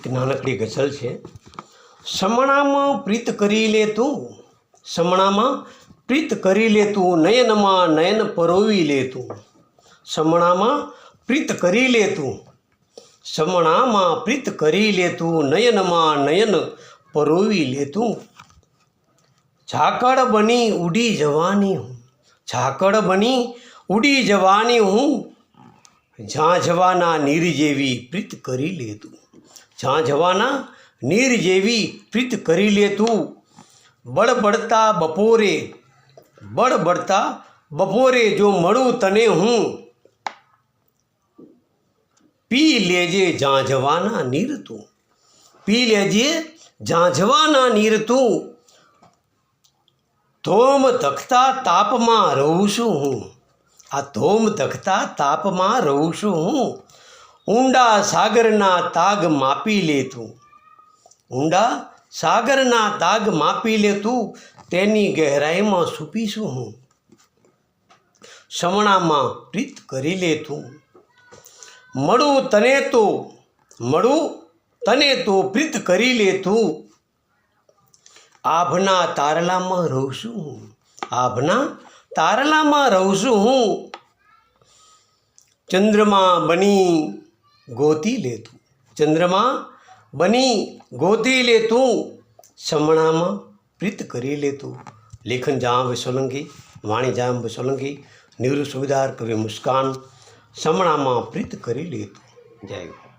એક નાનકડી ગઝલ છે. સમણામાં પ્રીત કરી લે તું, સમણામાં પ્રીત કરી લે તું, નયનમાં નયન પરોવી લે તું. સમણામાં પ્રીત કરી લે તું, સમણામાં પ્રીત કરી લે તું, નયનમાં નયન પરોવી લે તું. ઝાકળ બની ઉડી જવાની હું, ઝાકળ બની ઉડી જવાની હું જ્યાં જવાના નીર જેવી પ્રીત કરી લે જવાના નીર જેવી પ્રીત કરી લે તું. બળબડતા બપોરે બળબડતા બપોરે જો મળું તને હું. પી લેજે જવાના નીર તું. પી લેજે જવાના નીર તું. ધોમ ધખતા તાપમાં રહું છું હું. આ ધોમ ધખતા તાપમાં રહું છું હું. ઊંડા સાગરના તાગ માપી લે તું ઊંડા સાગરના તાગ માપી લે તું તેની ગહેરાઈમાં સૂપીશું હું. સમણામાં પ્રીત કરી લે તું મળું તને તો, મળું તને તો પ્રીત કરી લે તું આભના તારલામાં રહું છું હું. આભના તારલામાં રહું છું હું. ચંદ્રમા બની ગોતી લેતું ચંદ્રમા, બની ગોતી લેતું સમણામાં પ્રીત કરી લેતું લેખન જામ સોલંકી, વાણી જામ સોલંકી, નિવૃત્ત સુવિધાર કવિ મુસ્કાન. સમણામાં પ્રીત કરી લેતું જય